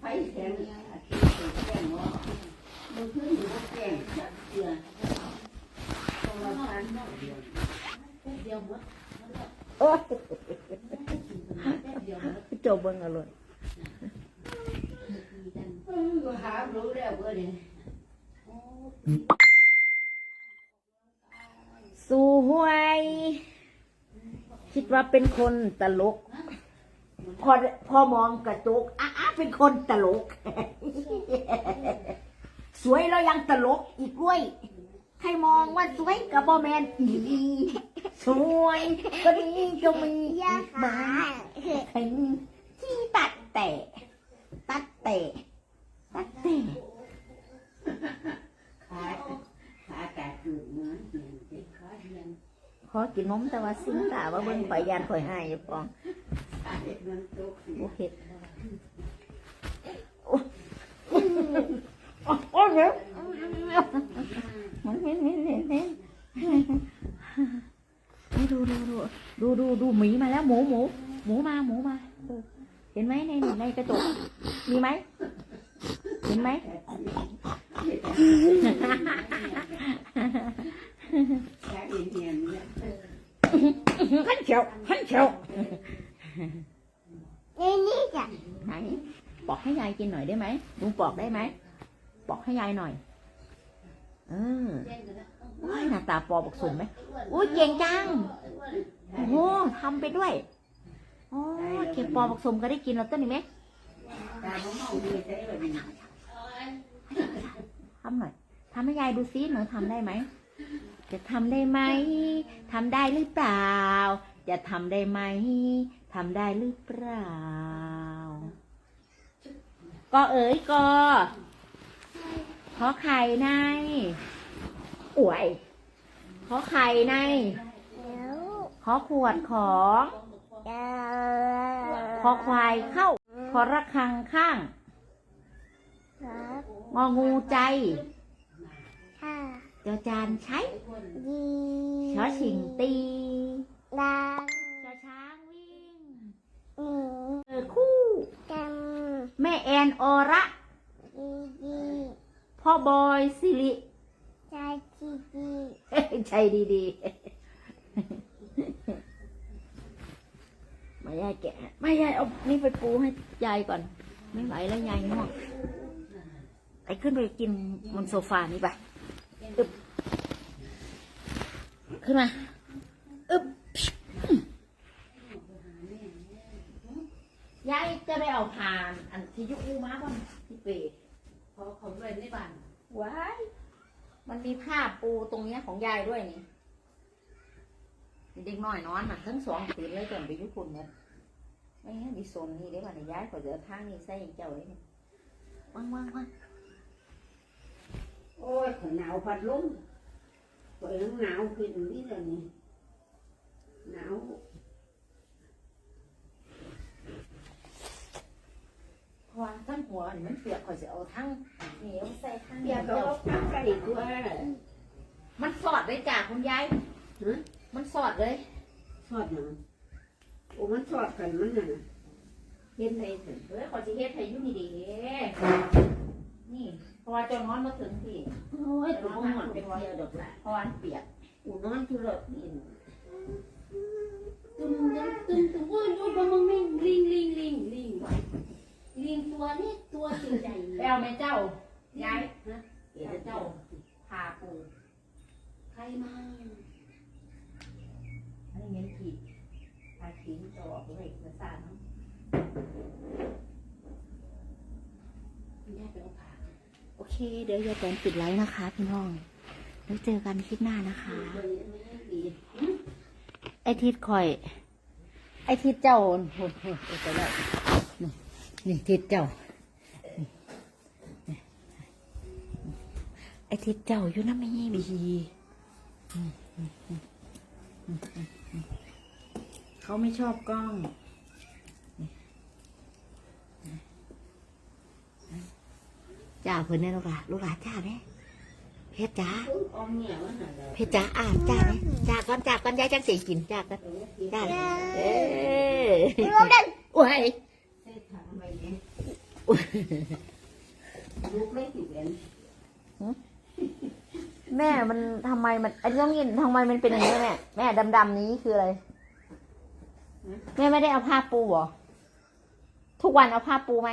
ไฟแข็งอาทิตย์แข็งว่ามันขึ้นอยู่แข็งเสือโทรศัพท์เดียวเดียวหมดโอ้ยเบิ่งอร่อยหารู้แล้วเพื่อนสู้หวย คิดว่าเป็นคนตลก พอพอมองกระจกอ้าอ้า เป็นคนตลก สวยแล้วยังตลกอีกด้วย ใครมองว่าสวยกับบอแมนอีดีสวยก็นี้ก็มีอีกมากเห็นที่ตัดแต่ ตัดแต่ตัดแต่ขาขาแตกอยู่เหมือนเหียนเป็นขาเหียนขอกินนมแต่ว่าสิ้นตาว่าเบิ่งข่อยยานข่อยหายอยู่ปองโอเค โอ้เดี๋ยวมันเห็นเห็นเห็นเห็นดูดูดูดูดูดูหมีมาแล้วหมูหมูหมูมาหมูมาเออเห็นไหมในในกระจกมีไหมเห็นไหมขาเหียนเหียนเนี่ยขันเฉียวขันเฉียวนี่นี่จ้ะไหน ปอกให้ยายกินหน่อยได้ไหมลุงปอกได้ไหมปอกให้ยายหน่อย เออว้ายหน้าตาปอบอกสมไหมอุ้ยเก่งจังโอ้โหทำไปด้วยโอ้เก็บปอบอกสมก็ได้กินแล้วต้นนี่ไหมทำหน่อยทำให้ยายดูซิหนูทำได้ไหมจะทำได้ไหมทำได้หรือเปล่า จะทำได้ไหมทำได้หรือเปล่า ก็เอ๋ยก็ขอไข่ในอวยขอไข่ในเดี๋ยวขอขวดของเดี๋ยวขอควายเข้า ขอระฆังข้างครับงองูใจค่ะเจ้าจานใช้ดีชอชิงตีดาง ชอช้างวิ่ง หนี เออคู่ จ แม่แอนอระำดีดีพ่อบอยสิริใจดีดีใจดีๆมายายแกะมายายเอานี่ไปปูให้ยายก่อน ไม่ไหวแล้วยายง่วงไปขึ้นไปกินบนโซฟานี่ไปอึบขึ้นมาอึบ ยายจะไปเอาผ่านอันที่ยุอูมาบ้างที่เปรพอเขาเล่นในบ้านว้ายมันมีผ้าปูตรงเนี้ยของยายด้วยนี่มีเด็กน้อยนอนน่ะทั้งสองคืนเลยจนไปญี่ปุ่นเนี่ยไม่ให้มีโซนนี่ได้ป่ะเนี่ยย้ายขอเจอทางนี้ใส่เจ้าไว้เนี่ยว่างว่างว่างโอ้ยขนหนาวพัดลมเปิดหนาวขึ้นนี่เลยนี่หนาว เพราะว่าทั้ง หัวนี่มันเปียกขอยจะเอาทั้งเหนียวใส่ทั้งเปียกก็เอาข้างใส่ตัวมันสอดเลยจ้ะคุณยายฮะมันสอดเลยสอดหยังโอ้มันสอดกันมันน่ะนะเฮ็ดให้ถึงเฮ้ยขอสิเฮ็ดให้อยู่นี่ดีนี่เพราะว่าเจ้านอนมาถึงที่โอ้ยตัวมันหมดเป็นเดียวดอกละเพราะว่ามันเปียกกูนอนทุเรศนี่ตุ้มตุ้มตุ้มตุ้มโอ้ยโอ้ยบังบังลิงลิงลิงลิงลิง ลิงตัวนี้ตัวใหญ่ไปเอาแม่เจ้ายายฮะเดี๋ยวเจ้าพาปูใครมาอันนี้เงินขีดพาขีดจะออกเลยเอกสารเนาะแยกไปเอาผ้าโอเค เดี๋ยวยายแตนปิดไลฟ์นะคะพี่น้อง แล้วเจอกันคลิปหน้านะคะเบอร์ไม่ได้ดีไอทิดคอย ไอทิดเจ้าโอ้โหโอ้โหไปแล้ว นี่นี่ทิดเจ้านี่ไอทิดเจ้าอยู่น้ำไม่ยี่บีอืมอืมอืมอืมอืมอืมเขาไม่ชอบกล้องนี่จ้าเพิ่นเนี่ยลูกหลานลูกหลานจ้าไหมเพชรจ้าออมเนี่ยมันอะไรเพชรจ้าอ่านจ้าไหมจ้าก่อนจ้าก่อนยายจังสีกินจ้าก่อนจ้าเลยเออรวมกันโอ้ย ใส่ถังไว้เนี่ยลูกเล็กอยู่เห็นแม่มันทำไมมันไอ้น้องยินทำไมมันเป็นอย่างนี้แม่แม่ดำๆนี้คืออะไรแม่ไม่ได้เอาผ้าปูเหรอทุกวันเอาผ้าปูไหม